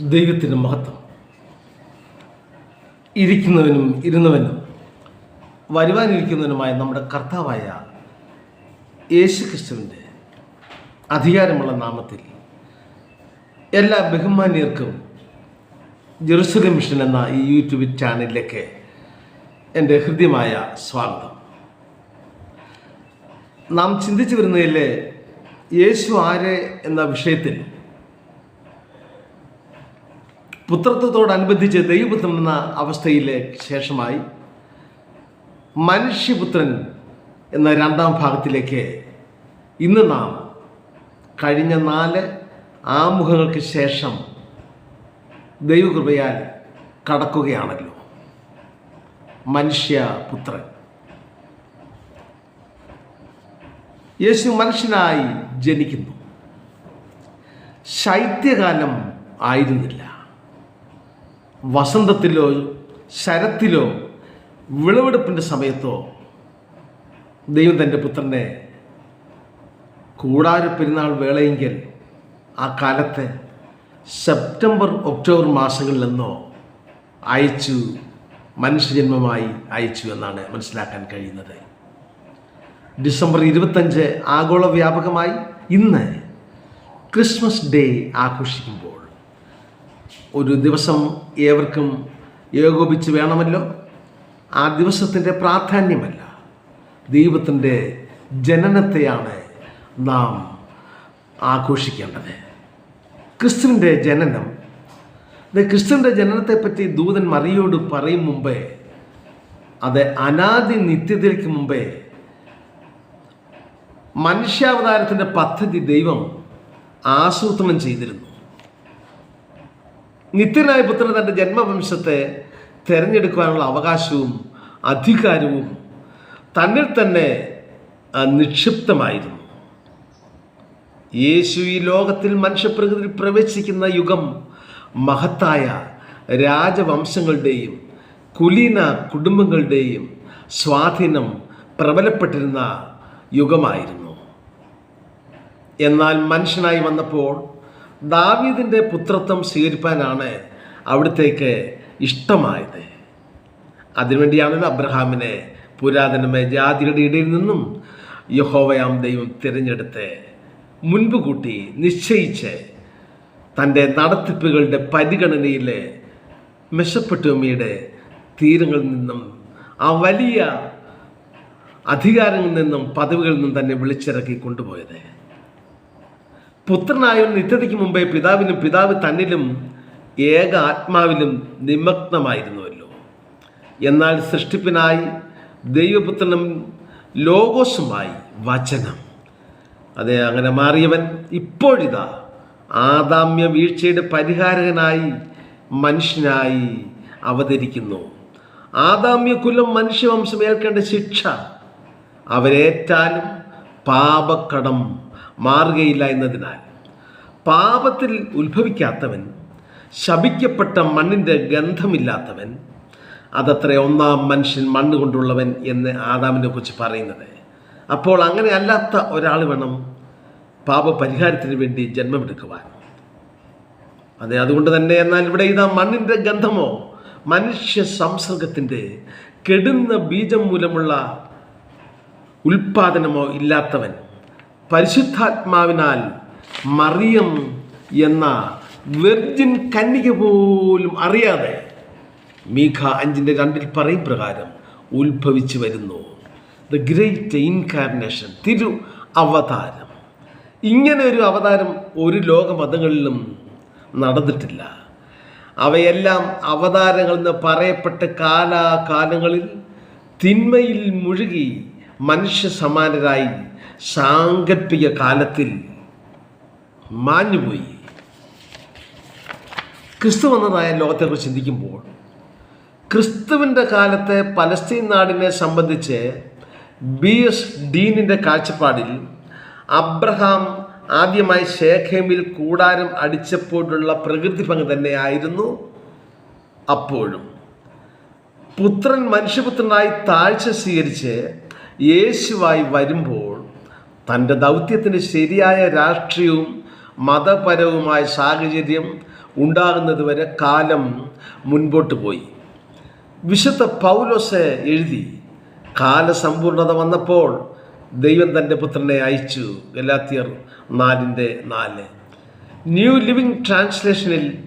ദൈവത്തിന്റെ മഹത്വം. ഇരിക്കുന്നവനും ഇരുന്നവനും വരുവാനിരിക്കുന്നവനുമായ നമ്മുടെ കർത്താവായ യേശു ക്രിസ്തുവിന്റെ അധികാരമുള്ള നാമത്തിൽ എല്ലാ ബഹുമാന്യർക്കും ജെറുസലേം മിഷൻ എന്ന ഈ യൂട്യൂബ് ചാനലിലേക്ക് എന്റെ ഹൃദ്യമായ സ്വാഗതം. നാം ചിന്തിച്ചു വരുന്നതിലെ യേശു ആര് എന്ന വിഷയത്തിൽ പുത്രത്വത്തോടനുബന്ധിച്ച് ദൈവപുത്രൻ എന്ന അവസ്ഥയിലെ ശേഷമായി മനുഷ്യപുത്രൻ എന്ന രണ്ടാം ഭാഗത്തിലേക്ക് ഇന്ന് നാം കഴിഞ്ഞ നാല് ആമുഖങ്ങൾക്ക് ശേഷം ദൈവകൃപയാൽ കടക്കുകയാണല്ലോ. മനുഷ്യപുത്രൻ. യേശു മനുഷ്യനായി ജനിക്കുന്നു. ശൈത്യകാലം ആയിരുന്നില്ല. വസന്തത്തിലോ ശരത്തിലോ വിളവെടുപ്പിന്റെ സമയത്തോ ദൈവം തന്റെ പുത്രനെ കൂടാര പെരുന്നാൾ വേളയെങ്കിൽ ആ കാലത്തെ സെപ്റ്റംബർ ഒക്ടോബർ മാസങ്ങളിലെന്നോ അയച്ചു മനുഷ്യജന്മമായി അയച്ചു എന്നാണ് മനസ്സിലാക്കാൻ കഴിയുന്നത്. ഡിസംബർ ഇരുപത്തഞ്ച് ആഗോള വ്യാപകമായി ഇന്ന് ക്രിസ്മസ് ഡേ ആഘോഷിക്കുമ്പോൾ ഒരു ദിവസം ഏവർക്കും ഏകോപിച്ച് വേണമല്ലോ. ആ ദിവസത്തിന്റെ പ്രാധാന്യമല്ല. ദൈവത്തിന്റെ ജനനത്തെയാണ് നാം ആഘോഷിക്കേണ്ടത്. ക്രിസ്തുവിന്റെ ജനനം. ക്രിസ്തുവിന്റെ ജനനത്തെപ്പറ്റി ദൂതൻ മറിയോട് പറയും മുമ്പേ അത് അനാദി നിത്യതയ്ക്ക് മുമ്പേ മനുഷ്യാവതാരത്തിന്റെ പദ്ധതി ദൈവം ആസൂത്രണം ചെയ്തിരുന്നു. നിത്യനായ പുത്രൻ തന്റെ ജന്മവംശത്തെ തിരഞ്ഞെടുക്കുവാനുള്ള അവകാശവും അധികാരവും തന്നിൽ തന്നെ നിക്ഷിപ്തമായിരുന്നു. യേശു ഈ ലോകത്തിൽ മനുഷ്യപ്രകൃതി പ്രവേശിക്കുന്ന യുഗം മഹത്തായ രാജവംശങ്ങളുടെയും കുലീന കുടുംബങ്ങളുടെയും സ്വാധീനം പ്രബലപ്പെട്ടിരുന്ന യുഗമായിരുന്നു. എന്നാൽ മനുഷ്യനായി വന്നപ്പോൾ ദാവീദിന്റെ പുത്രത്വം സ്വീകരിപ്പാനാണ് അവിടത്തേക്ക് ഇഷ്ടമായത്. അതിനുവേണ്ടിയാണല്ലോ അബ്രഹാമിനെ പുരാതനമായ ജാതികളുടെ ഇടയിൽ നിന്നും യഹോവയാം ദൈവം തിരഞ്ഞെടുത്ത് മുൻപ് കൂട്ടി നിശ്ചയിച്ച് തന്റെ നടത്തിപ്പുകളുടെ പരിഗണനയിൽ മെഷപ്പെട്ടോമിയുടെ തീരങ്ങളിൽ നിന്നും ആ വലിയ അധികാരങ്ങളിൽ നിന്നും പദവികളിൽ നിന്നും തന്നെ വിളിച്ചിറക്കി കൊണ്ടുപോയത്. പുത്രനായ നിത്യതയ്ക്ക് മുമ്പേ പിതാവിനും പിതാവ് തന്നിലും ഏക ആത്മാവിലും നിമഗ്നമായിരുന്നുവല്ലോ. എന്നാൽ സൃഷ്ടിപ്പിനായി ദൈവപുത്രനും ലോകോസുമായി വചനം. അതെ അങ്ങനെ മാറിയവൻ ഇപ്പോഴിതാ ആദാമ്യ വീഴ്ചയുടെ പരിഹാരകനായി മനുഷ്യനായി അവതരിക്കുന്നു. ആദാമ്യ കുലം മനുഷ്യവംശം ഏൽക്കേണ്ട ശിക്ഷ അവരേറ്റാലും പാപക്കടം മാറുകയില്ല എന്നതിനാൽ പാപത്തിൽ ഉത്ഭവിക്കാത്തവൻ ശപിക്കപ്പെട്ട മണ്ണിന്റെ ഗന്ധമില്ലാത്തവൻ അതത്ര ഒന്നാം മനുഷ്യൻ മണ്ണ് കൊണ്ടുള്ളവൻ എന്ന് ആദാമിനെ കുറിച്ച് പറയുന്നത്. അപ്പോൾ അങ്ങനെ അല്ലാത്ത ഒരാൾ വേണം പാപപരിഹാരത്തിന് വേണ്ടി ജന്മമെടുക്കുവാൻ. അതെ അതുകൊണ്ട് തന്നെ എന്നാൽ ഇവിടെ ഇതാ മണ്ണിന്റെ ഗന്ധമോ? മനുഷ്യ സംസർഗത്തിന്റെ കെടുന്ന ബീജം മൂലമുള്ള ഉൽപാദനമോ ഇല്ലാത്തവൻ പരിശുദ്ധാത്മാവിനാൽ മറിയം എന്ന വെർജിൻ കന്യക പോലും അറിയാതെ മീഖ അഞ്ചിന്റെ രണ്ടിൽ പറയും പ്രകാരം ഉത്ഭവിച്ചു വരുന്നു. ദ ഗ്രേറ്റ് ഇൻകാർണേഷൻ തിരു അവതാരം. ഇങ്ങനെ ഒരു അവതാരം ഒരു ലോകമതങ്ങളിലും നടന്നിട്ടില്ല. അവയെല്ലാം അവതാരങ്ങളെന്ന് പറയപ്പെട്ട കാലാകാലങ്ങളിൽ തിന്മയിൽ മുഴുകി മനുഷ്യ സമാനരായി സാങ്കല്പിക കാലത്തിൽ മാഞ്ഞുപോയി. ക്രിസ്തു വന്നതായ ലോകത്തെക്കുറിച്ച് ചിന്തിക്കുമ്പോൾ ക്രിസ്തുവിന്റെ കാലത്തെ പലസ്തീൻ നാടിനെ സംബന്ധിച്ച് ബി എസ് ഡീനിന്റെ കാഴ്ചപ്പാടിൽ അബ്രഹാം ആദ്യമായി ശേഖേമിൽ കൂടാരം അടിച്ചപ്പോഴുള്ള പ്രകൃതി ഭംഗി തന്നെയായിരുന്നു അപ്പോഴും. പുത്രൻ മനുഷ്യപുത്രനായി താഴ്ച സ്വീകരിച്ച് യേശുവായി വരുമ്പോൾ തന്റെ ദൗത്യത്തിന് ശരിയായ രാഷ്ട്രീയവും മതപരവുമായ സാഹചര്യം ഉണ്ടാകുന്നത് വരെ കാലം മുൻപോട്ട് പോയി. വിശുദ്ധ പൗലോസ് എഴുതി കാലസമ്പൂർണത വന്നപ്പോൾ ദൈവം തന്റെ പുത്രനെ അയച്ചു. ഗലാത്തിയർ നാലിന്റെ നാല്. ന്യൂ ലിവിങ് ട്രാൻസ്ലേഷനിൽ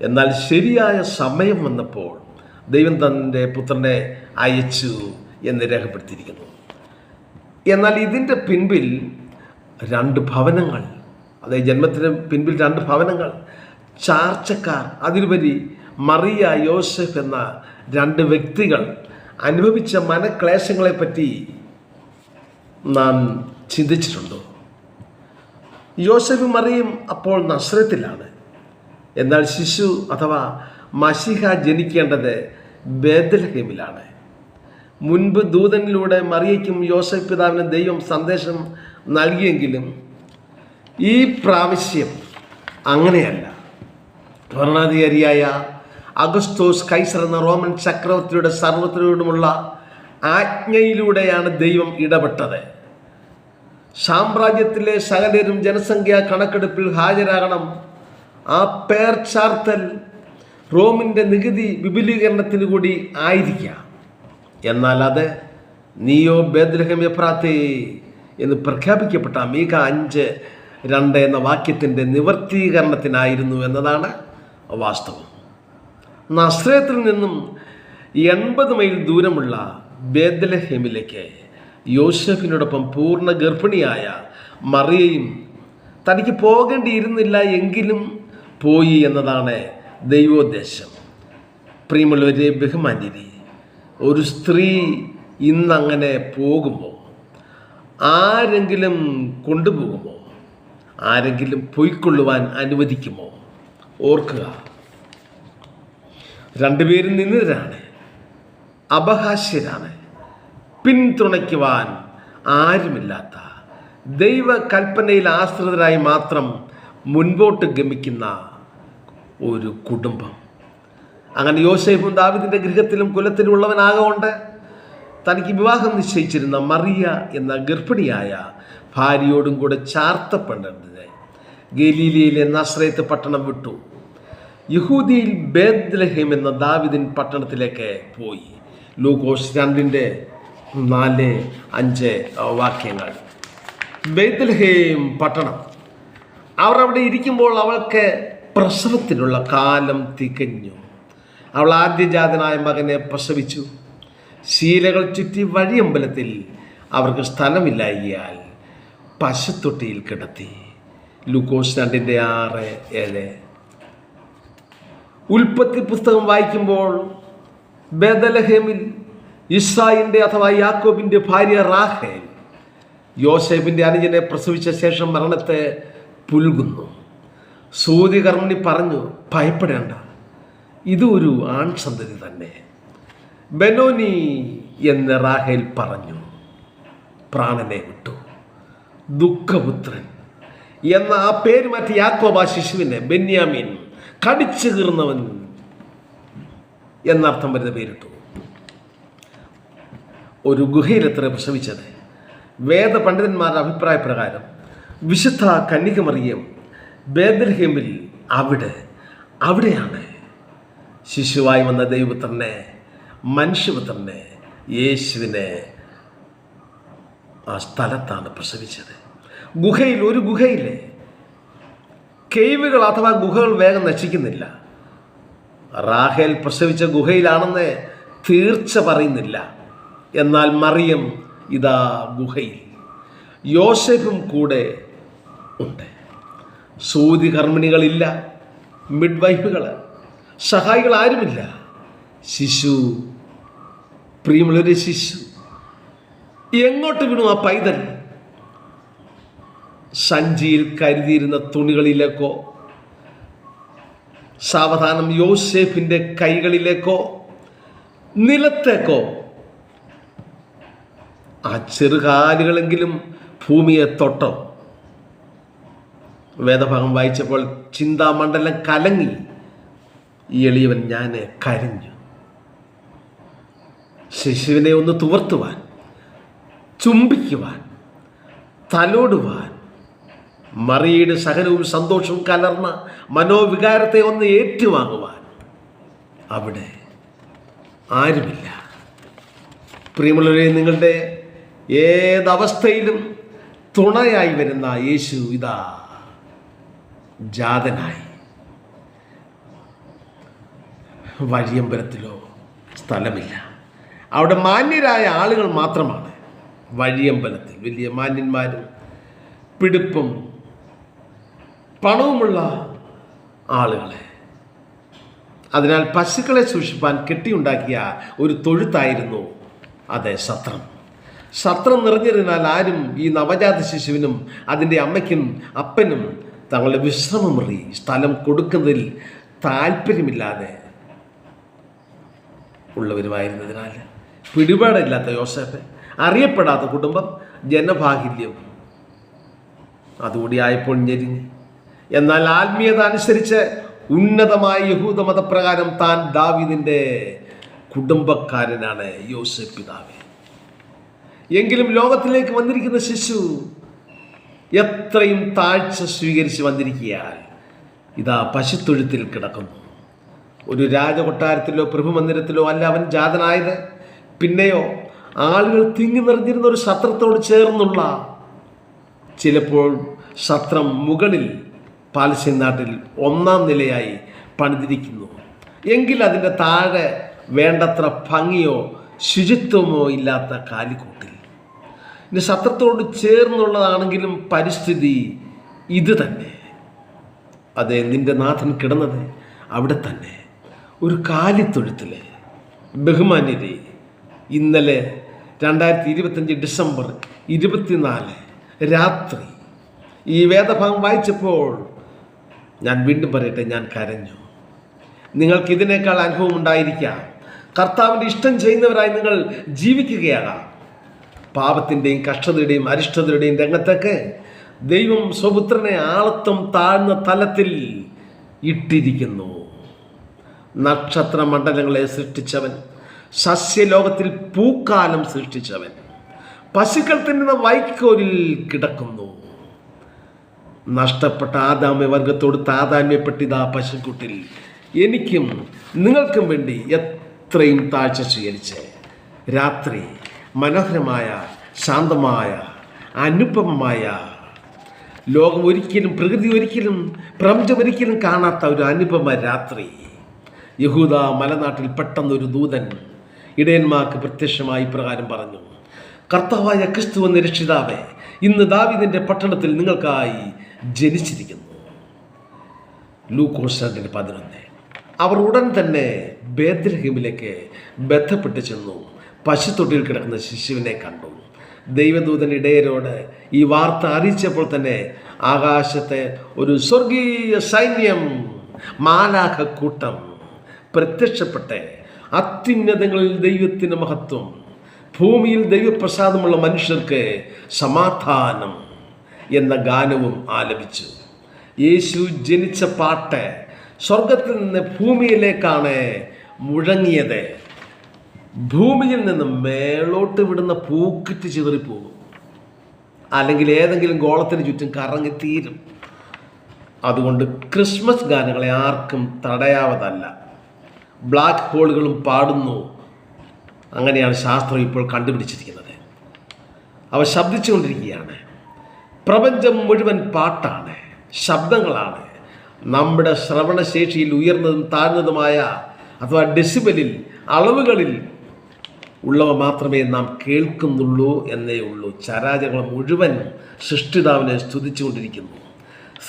എന്നാൽ ശരിയായ സമയം വന്നപ്പോൾ ദൈവം തന്റെ പുത്രനെ അയച്ചു എന്ന് രേഖപ്പെടുത്തിയിരിക്കുന്നു. എന്നാൽ ഇതിന്റെ പിൻപിൽ രണ്ട് ഭവനങ്ങൾ. അതായത് ജന്മത്തിന് പിൻപിൽ രണ്ട് ഭവനങ്ങൾ. ചാർച്ചക്കാർ അതിലുപരി മറിയ യോസഫ് എന്ന രണ്ട് വ്യക്തികൾ അനുഭവിച്ച മനക്ലേശങ്ങളെപ്പറ്റി നാം ചിന്തിച്ചിട്ടുണ്ടോ. യോസഫും മറിയും അപ്പോൾ നസ്രത്തിലാണ്. എന്നാൽ ശിശു അഥവാ മഷിഹ ജനിക്കേണ്ടത് ബേദലഹേമിലാണ് മുൻപ് ദൂതനിലൂടെ മറിയയ്ക്കും യോസഫ് പിതാവിന് ദൈവം സന്ദേശം നൽകിയെങ്കിലും ഈ പ്രാവശ്യം അങ്ങനെയല്ല. ഭരണാധികാരിയായ അഗസ്തോസ് കൈസർ എന്ന റോമൻ ചക്രവർത്തിയുടെ സർവത്തിനോടുമുള്ള ആജ്ഞയിലൂടെയാണ് ദൈവം ഇടപെട്ടത്. സാമ്രാജ്യത്തിലെ സകലരും ജനസംഖ്യാ കണക്കെടുപ്പിൽ ഹാജരാകണം. ആ പേർ ചാർത്തൽ റോമിന്റെ നികുതി വിപുലീകരണത്തിന് കൂടി ആയിരിക്കാം. എന്നാൽ അത് നീയോ ബേദ്രഹം എഫ്രാത്തേ എന്ന് പ്രഖ്യാപിക്കപ്പെട്ട മീക അഞ്ച് രണ്ട് എന്ന വാക്യത്തിന്റെ നിവർത്തീകരണത്തിനായിരുന്നു എന്നതാണ് വാസ്തവം. നസ്രയത്തിൽ നിന്നും എൺപത് മൈൽ ദൂരമുള്ള ബേദ്ലഹേമിലേക്ക് യോസഫിനോടൊപ്പം പൂർണ ഗർഭിണിയായ മറിയയും തനിക്ക് പോകേണ്ടിയിരുന്നില്ല എങ്കിലും പോയി എന്നതാണ് ദൈവോദ്ദേശം. പ്രിയമുള്ളവരെ ബഹുമാന്യരെ ഒരു സ്ത്രീ ഇന്നങ്ങനെ പോകുമോ ആരെങ്കിലും കൊണ്ടുപോകുമോ? ആരെങ്കിലും പൊയ്ക്കൊള്ളുവാൻ അനുവദിക്കുമോ? ഓർക്കുക. രണ്ടുപേരും നിന്നതരാണ് അപഹാസ്യരാണ്. പിന്തുണയ്ക്കുവാൻ ആരുമില്ലാത്ത ദൈവകൽപ്പനയിൽ ആശ്രിതരായി മാത്രം മുൻപോട്ട് ഗമിക്കുന്ന ഒരു കുടുംബം. അങ്ങനെ യോസേഫും ദാവിദിന്റെ ഗൃഹത്തിലും കുലത്തിലും ഉള്ളവനാകൊണ്ട് തനിക്ക് വിവാഹം നിശ്ചയിച്ചിരുന്ന മറിയ എന്ന ഗർഭിണിയായ ഭാര്യയോടും കൂടെ ചാർത്തപ്പെടേണ്ടത് ഗലീലിയിലെ നസ്രയത്ത് പട്ടണം വിട്ടു. യഹൂദിയിൽ ബേദ്ലഹേം എന്ന ദാവിദിൻ പട്ടണത്തിലേക്ക് പോയി. ലൂക്കോസ് രണ്ടിന്റെ നാല് അഞ്ച് വാക്യങ്ങൾ. ബേദ്ലഹേം പട്ടണം. അവർ അവിടെ ഇരിക്കുമ്പോൾ അവൾക്ക് പ്രസവത്തിനുള്ള കാലം തികഞ്ഞു. അവൾ ആദ്യജാതനായ മകനെ പ്രസവിച്ചു. ശീലകൾ ചുറ്റി വഴിയമ്പലത്തിൽ അവർക്ക് സ്ഥലമില്ലായാൽ പശുത്തൊട്ടിയിൽ കിടത്തി. ലൂക്കോസ് രണ്ടിന്റെ ആറ് ഏഴ്. ഉൽപ്പത്തി പുസ്തകം വായിക്കുമ്പോൾ ബേദലഹേമിൽ ഇസ്രായിന്റെ അഥവാ യാക്കോബിന്റെ ഭാര്യ റാഹേൽ യോസേഫിന്റെ അനുജനെ പ്രസവിച്ച ശേഷം മരണത്തെ പുൽകുന്നു. സൂതികർമ്മിണി പറഞ്ഞു ഭയപ്പെടേണ്ട. ഇതൊരു ആൺസന്തതി തന്നെ. ബെനോനി എന്ന് റാഹേൽ പറഞ്ഞു. പ്രാണനെ വിട്ടു. ദുഃഖപുത്രൻ എന്ന ആ പേര് മാറ്റി യാക്കോബ ശിശുവിനെ ബെന്യാമീൻ കടിച്ചു കീർന്നവൻ എന്നർത്ഥം വരുന്ന പേരിട്ടു. ഒരു ഗുഹയിലെത്ര പ്രസവിച്ചത്? വേദ പണ്ഡിതന്മാരുടെ അഭിപ്രായ പ്രകാരം വിശുദ്ധ കന്യകമറിയം ബേദൽഹേമിൽ അവിടെ അവിടെയാണ്. ശിശുവായി വന്ന ദൈവപുത്രനെ മനുഷ്യപുത്രനെ യേശുവിനെ ആ സ്ഥലത്താണ് പ്രസവിച്ചത്. ഗുഹയിൽ ഒരു ഗുഹയിലെ കേവുകൾ അഥവാ ഗുഹകൾ വേഗം നശിക്കുന്നില്ല. റാഹേൽ പ്രസവിച്ച ഗുഹയിലാണെന്ന് തീർച്ച പറയുന്നില്ല. എന്നാൽ മറിയം ഇതാ ഗുഹയിൽ. യോസഫും കൂടെ ഉണ്ട്. സൂതി കർമ്മിണികളില്ല മിഡ് വൈഫുകൾ സഹായികൾ ആരുമില്ല ശിശു പ്രിയമുള്ളൊരു ശിശു എങ്ങോട്ട് വിടും ആ പൈതൽ? സഞ്ചിയിൽ കരുതിയിരുന്ന തുണികളിലേക്കോ സാവധാനം യോസേഫിന്റെ കൈകളിലേക്കോ നിലത്തേക്കോ ആ ചെറുകാലുകളെങ്കിലും ഭൂമിയെ തൊട്ടോ? വേദഭാഗം വായിച്ചപ്പോൾ ചിന്താമണ്ഡലം കലങ്ങി. ഈ എളിയവൻ ഞാൻ കരഞ്ഞു. ശിശുവിനെ ഒന്ന് തുവർത്തുവാൻ ചുംബിക്കുവാൻ തലോടുവാൻ മറിയുടെ സഹനവും സന്തോഷവും കലർന്ന മനോവികാരത്തെ ഒന്ന് ഏറ്റുവാങ്ങുവാൻ അവിടെ ആരുമില്ല. പ്രിയമുള്ളവരെ നിങ്ങളുടെ ഏതവസ്ഥയിലും തുണയായി വരുന്ന യേശു ഇതാ ജാതനായി. വഴിയമ്പലത്തിലോ സ്ഥലമില്ല. അവിടെ മാന്യരായ ആളുകൾ മാത്രമാണ് വഴിയമ്പലത്തിൽ. വലിയ മാന്യന്മാരും പിടിപ്പും പണവുമുള്ള ആളുകളെ. അതിനാൽ പശുക്കളെ സൂക്ഷിപ്പാൻ കെട്ടിയുണ്ടാക്കിയ ഒരു തൊഴുത്തായിരുന്നു അതെ സത്രം. സത്രം നിറഞ്ഞിരുന്നാൽ ആരും ഈ നവജാത ശിശുവിനും അതിന്റെ അമ്മയ്ക്കും അപ്പനും തങ്ങളുടെ വിശ്രമമുറി സ്ഥലം കൊടുക്കുന്നതിൽ താല്പര്യമില്ലാതെ ഉള്ളവരുമായിരുന്നതിനാൽ പിടിപാടില്ലാത്ത യോസേഫ് അറിയപ്പെടാത്ത കുടുംബം ജനഭാഗില്യം അതുകൂടി ആയപ്പോൾ ഞെരിഞ്ഞ്. എന്നാൽ ആത്മീയത അനുസരിച്ച് ഉന്നതമായ യഹൂദ മതപ്രകാരം താൻ ദാവിദിന്റെ കുടുംബക്കാരനാണ് യോസഫ് പിതാവ്. എങ്കിലും ലോകത്തിലേക്ക് വന്നിരിക്കുന്ന ശിശു എത്രയും താഴ്ച സ്വീകരിച്ച് വന്നിരിക്കുകയാൽ ഇതാ പശുത്തൊഴുത്തിൽ കിടക്കുന്നു. ഒരു രാജകൊട്ടാരത്തിലോ പ്രഭുമന്ദിരത്തിലോ അല്ല അവൻ ജാതനായത്. പിന്നെയോ ആളുകൾ തിങ്ങി നിറഞ്ഞിരുന്ന ഒരു ശത്രത്തോട് ചേർന്നുള്ള ചിലപ്പോൾ ശത്രം മുകളിൽ പാലസ്തീൻ നാട്ടിൽ ഒന്നാം നിലയായി പണിതിരിക്കുന്നു. എങ്കിൽ അതിന്റെ താഴെ വേണ്ടത്ര ഭംഗിയോ ശുചിത്വമോ ഇല്ലാത്ത കാലിക്കൂട്ടിൽ. ഇനി ശത്രത്തോട് ചേർന്നുള്ളതാണെങ്കിലും പരിസ്ഥിതി ഇത് തന്നെ. അതെ നിന്റെ നാഥൻ കിടന്നത് അവിടെ തന്നെ. ഒരു കാലിത്തൊഴുത്തിൽ ബഹുമാന്യരെ ഇന്നലെ രണ്ടായിരത്തി ഇരുപത്തഞ്ച് ഡിസംബർ ഇരുപത്തിനാല് രാത്രി ഈ വേദഭാഗം വായിച്ചപ്പോൾ ഞാൻ വീണ്ടും പറയട്ടെ ഞാൻ കരഞ്ഞു. നിങ്ങൾക്ക് ഇതിനേക്കാൾ അനുഭവം ഉണ്ടായിരിക്കാം. കർത്താവിന്റെ ഇഷ്ടം ചെയ്യുന്നവരായി നിങ്ങൾ ജീവിക്കുകയാകാം. പാപത്തിന്റെയും കഷ്ടതയുടെയും അരിഷ്ടതയുടെയും രംഗത്തൊക്കെ ദൈവം സ്വപുത്രനെ ആളത്വം താഴ്ന്ന തലത്തിൽ ഇട്ടിരിക്കുന്നു. നക്ഷത്ര മണ്ഡലങ്ങളെ സൃഷ്ടിച്ചവൻ. സസ്യലോകത്തിൽ പൂക്കാലം സൃഷ്ടിച്ചവൻ. പശുക്കൾ തിന്നുന്ന വൈക്കോലിൽ കിടക്കുന്നു. നഷ്ടപ്പെട്ട ആദാമ്യ വർഗത്തോട് താതാമ്യപ്പെട്ടിതാ പശുക്കുട്ടിൽ. എനിക്കും നിങ്ങൾക്കും വേണ്ടി എത്രയും താഴ്ച സ്വീകരിച്ച്. രാത്രി മനോഹരമായ ശാന്തമായ അനുപമമായ ലോകം ഒരിക്കലും പ്രകൃതി ഒരിക്കലും പ്രപഞ്ചം ഒരിക്കലും കാണാത്ത ഒരു അനുപമ രാത്രി. യഹൂദ മലനാട്ടിൽ പെട്ടെന്നൊരു ദൂതൻ ഇടയന്മാർക്ക് പ്രത്യക്ഷമായി പ്രകാരം പറഞ്ഞു കർത്താവായ ക്രിസ്തു എന്ന രക്ഷിതാവെ ഇന്ന് ദാവിദിന്റെ പട്ടണത്തിൽ നിങ്ങൾക്കായി ജനിച്ചിരിക്കുന്നു. ലൂക്കോസ് രണ്ടിന് പതിനൊന്ന് അവർ ഉടൻ തന്നെ ബേദ്രഹീമിലേക്ക് ബന്ധപ്പെട്ട് ചെന്നു പശുത്തൊട്ടിയിൽ കിടക്കുന്ന ശിശുവിനെ കണ്ടു. ദൈവദൂതൻ ഇടയരോട് ഈ വാർത്ത അറിയിച്ചപ്പോൾ തന്നെ ആകാശത്തെ ഒരു സ്വർഗീയ സൈന്യം മാലാഖ കൂട്ടം പ്രത്യക്ഷപ്പെട്ട്. അത്യുന്നതങ്ങളിൽ ദൈവത്തിന് മഹത്വം. ഭൂമിയിൽ ദൈവപ്രസാദമുള്ള മനുഷ്യർക്ക് സമാധാനം എന്ന ഗാനവും ആലപിച്ചു. യേശു ജനിച്ച പാട്ട് സ്വർഗത്തിൽ നിന്ന് ഭൂമിയിലേക്കാണ് മുഴങ്ങിയത്. ഭൂമിയിൽ നിന്ന് മേളോട്ട് വിടുന്ന പൂക്കിറ്റ് ചിതറിപ്പോകും. അല്ലെങ്കിൽ ഏതെങ്കിലും ഗോളത്തിന് ചുറ്റും കറങ്ങി തീരും അതുകൊണ്ട് ക്രിസ്മസ് ഗാനങ്ങളെ ആർക്കും തടയാവതല്ല. ബ്ലാക്ക് ഹോളുകളും പാടുന്നു. അങ്ങനെയാണ് ശാസ്ത്രം ഇപ്പോൾ കണ്ടുപിടിച്ചിരിക്കുന്നത്. അവ ശബ്ദിച്ചുകൊണ്ടിരിക്കുകയാണ്. പ്രപഞ്ചം മുഴുവൻ പാട്ടാണ്. ശബ്ദങ്ങളാണ്. നമ്മുടെ ശ്രവണശേഷിയിൽ ഉയർന്നതും താഴ്ന്നതുമായ അഥവാ ഡെസിബലിൽ അളവുകളിൽ ഉള്ളവ മാത്രമേ നാം കേൾക്കുന്നുള്ളൂ എന്നേ ഉള്ളൂ. ചരാചരങ്ങൾ മുഴുവൻ സൃഷ്ടിതാവിനെ സ്തുതിച്ചുകൊണ്ടിരിക്കുന്നു.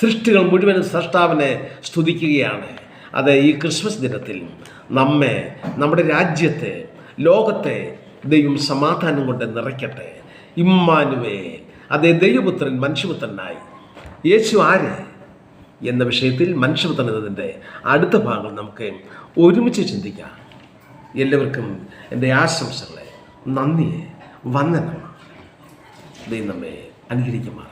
സൃഷ്ടികൾ മുഴുവൻ സൃഷ്ടാവിനെ സ്തുതിക്കുകയാണ്. അത് ഈ ക്രിസ്മസ് ദിനത്തിൽ നമ്മെ നമ്മുടെ രാജ്യത്തെ ലോകത്തെ ദൈവം സമാധാനം കൊണ്ട് നിറയ്ക്കട്ടെ. ഇമ്മാനുവേ അതേ ദൈവപുത്രൻ മനുഷ്യപുത്രനായി. യേശു ആര് എന്ന വിഷയത്തിൽ മനുഷ്യപുത്രൻ എന്നതിന്റെ അടുത്ത ഭാഗം നമുക്ക് ഒരുമിച്ച് ചിന്തിക്കാം. എല്ലാവർക്കും എന്റെ ആശംസകളെ നന്ദിയെ വന്ദനം ദൈവം നമ്മെ അനുഗ്രഹിക്കുമാറാകട്ടെ.